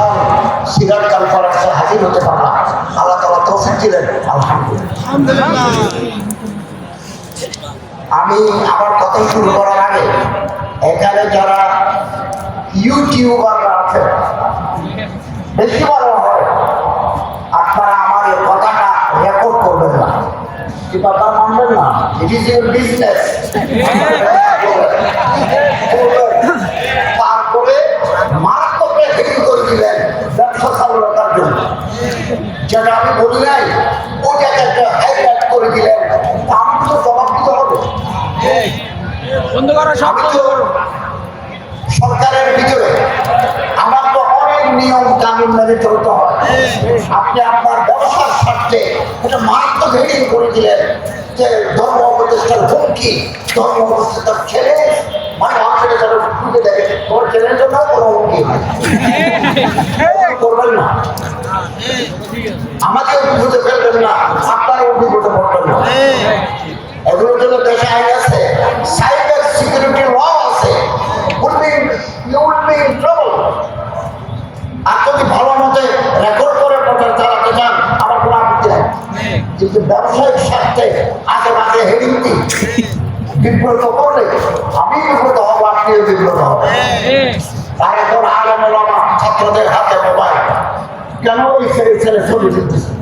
সাল সিরাত কাল করার হাজির হতে পারলাম। আল্লাহ তালা তৌফিক দিলেন। আলহামদুলিল্লাহ। আমি আমার কথা শুরু করার আগে এখানে যারা ইউটিউবাররা আছে বেশি বড় হয় আপনারা আমার এই কথাটা রেকর্ড করবেন না। কি কথা মানবেন না? ইট ইজ ইউর বিজনেস যেটা আমি বলি নাই ওটাকে একটা হাইলাইট করে দিলেন। আমি তো জবাব দিতে হবে বন্ধ করো সব সরকারের ভিতরে আমার তো অনেক নিয়ম কানুন মেনে চলতে হয়। আপনি আপনার ব্যবসার স্বার্থে একটা মারাত্মক হেডিং করে দিলেন যে ধর্ম উপদেষ্টার হুমকি ধর্ম উপদেষ্টার ছেলে মানে দেখে তোমার ছেলের জন্য কোনো হুমকি হয়। করবেন না। আমাকে বুঝে ফেলবেন না আপনার অভিজ্ঞতা করবেন না। এগুলোর জন্য দেশে আইন আছে সাইবার সিকিউরিটি ল আছে আর যদি ভালো মতে রেকর্ড করে কিন্তু ব্যবসায়িক স্বার্থে আশেপাশে হেডিং দিই বিব্রত করলে আমি বিব্রত হব, আপনিও বিব্রত হবেন। আর এখন আলম